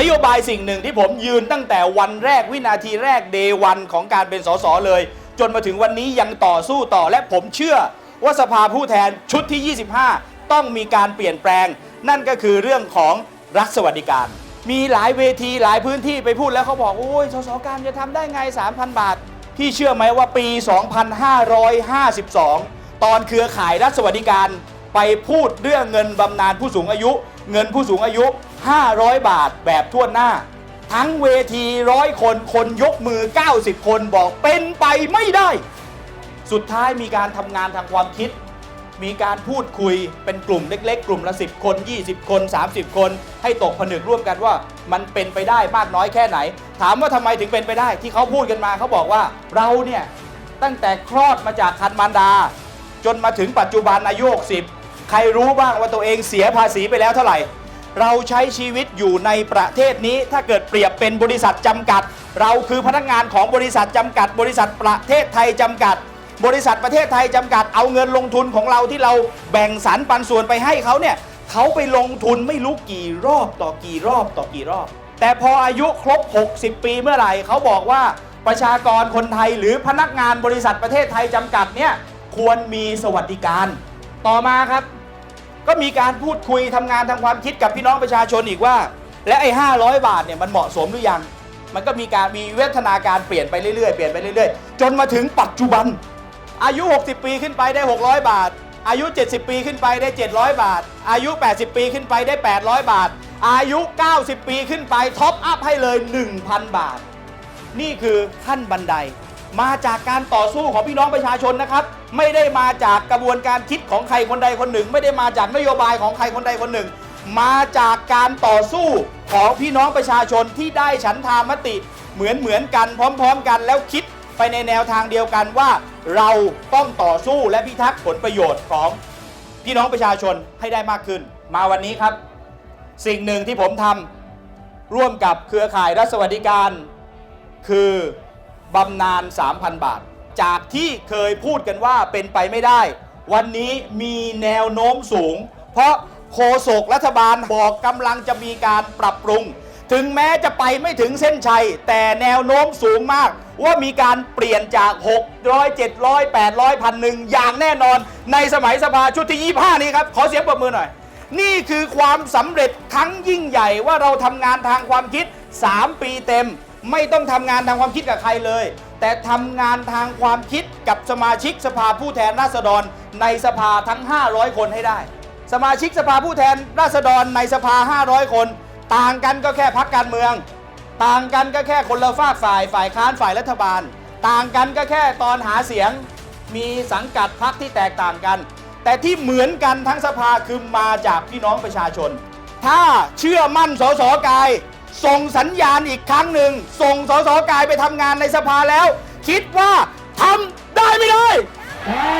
นโยบายสิ่งหนึ่งที่ผมยืนตั้งแต่วันแรกวินาทีแรกเดวันของการเป็นสสเลย จนมาถึงวันนี้ยังต่อสู้ต่อและผมเชื่อว่าสภาผู้แทนชุดที่ 25 ต้องมีการเปลี่ยนแปลง นั่นก็คือเรื่องของรัฐสวัสดิการ มีหลายเวทีหลายพื้นที่ไปพูดแล้วเขาบอก โอ้ยสสการจะทำได้ไง 3,000 บาท พี่เชื่อไหมว่าปี 2552 ตอนเครือข่ายรัฐสวัสดิการไปพูดเรื่องเงินบำนาญผู้สูงอายุ เงินผู้สูงอายุ 500 บาทแบบทั่วหน้า ทั้งเวทีร้อยคนคนยกมือ 90 คนบอกเป็นไปไม่ได้ สุดท้ายมีการทำงานทางความคิด มีการพูดคุยเป็นกลุ่มเล็ก ๆ กลุ่มละ 10 คน 20 คน 30 คน ให้ตกผนึกร่วมกันว่า มันเป็นไปได้มากน้อยแค่ไหน ถามว่าทำไมถึงเป็นไปได้ที่เขาพูดกันมาเขาบอกว่าเราเนี่ยตั้งแต่คลอดมาจากคันมารดา จนมาถึงปัจจุบันอายุ60 ใครรู้บ้างว่าตัวเองเสียภาษีไปแล้วเท่าไหร่ เราใช้ชีวิตอยู่ในประเทศนี้ ถ้าเกิดเปรียบเป็นบริษัทจำกัด เราคือพนักงานของบริษัทจำกัด บริษัทประเทศไทยจำกัด บริษัทประเทศไทยจำกัดเอาเงินลงทุนของเราที่เราแบ่งสรรปันส่วนไปให้เขาเนี่ยเขาไปลงทุนไม่รู้กี่รอบต่อกี่รอบต่อกี่รอบ แต่พออายุครบ 60 ปีเมื่อไหร่เขาบอกว่าประชากรคนไทยหรือพนักงานบริษัทประเทศไทยจำกัดเนี่ยควรมีสวัสดิการ ต่อมาครับ ก็มีการพูดคุยทำงานทางความคิดกับพี่น้องประชาชนอีกว่า และไอ้500บาทเนี่ยมันเหมาะสมหรือยัง มันก็มีการมีวิวัฒนาการเปลี่ยนไปเรื่อยๆเปลี่ยนไปเรื่อยๆ จนมาถึงปัจจุบัน อายุ 60 ปีขึ้นไปได้ 600 บาท อายุ 70 ปีขึ้นไปได้ 700 บาท อายุ 80 ปีขึ้นไปได้ 800 บาท อายุ 90 ปีขึ้นไปท็อปอัพให้เลย 1,000 บาท นี่คือขั้นบันได มาจากการต่อสู้ของพี่น้องประชาชนนะครับ ไม่ได้มาจากกระบวนการคิดของใครคนใดคนหนึ่ง ไม่ได้มาจากนโยบายของใครคนใดคนหนึ่ง มาจากการต่อสู้ของพี่น้องประชาชนที่ได้ฉันทามติเหมือนเหมือนกันพร้อม ๆ กันแล้วคิดไปในแนวทางเดียวกันว่า เราต้องต่อสู้และพิทักษ์ผลประโยชน์ของพี่น้องประชาชนให้ได้มากขึ้น มาวันนี้ครับ สิ่งหนึ่งที่ผมทำร่วมกับเครือข่ายรัฐสวัสดิการ คือ บำนาญ 3,000 บาท จากที่เคยพูดกันว่าเป็นไปไม่ได้ วันนี้มีแนวโน้มสูง เพราะโฆษกรัฐบาลบอกกำลังจะมีการปรับปรุง ถึงแม้จะไปไม่ถึงเส้นชัย แต่แนวโน้มสูงมาก ว่ามีการเปลี่ยนจาก 600 700 800พันหนึ่งอย่างแน่นอน ในสมัยสภาชุดที่ 25 นี้ครับ ขอเสียงปรบมือหน่อย นี่คือความสำเร็จทั้งยิ่งใหญ่ว่าเราทำงานทางความคิด 3 ปีเต็ม ไม่ต้องทำงานทางความคิดกับใครเลย แต่ทำงานทางความคิดกับสมาชิกสภาผู้แทนราษฎรในสภาทั้ง 500 คนให้ได้ สมาชิกสภาผู้แทนราษฎรในสภา 500 คน ต่างกันก็แค่พักการเมือง ต่างกันก็แค่คนละฝากฝ่ายฝ่ายค้านฝ่ายรัฐบาล ต่างกันก็แค่ตอนหาเสียงมีสังกัดพักที่แตกต่างกัน แต่ที่เหมือนกันทั้งสภาคือมาจากพี่น้องประชาชน ถ้าเชื่อมั่นสสกาย ส่งสัญญาณอีกครั้งหนึ่ง ส่งสสกายไปทำงานในสภาแล้ว คิดว่าทำได้ไม่ได้ ได้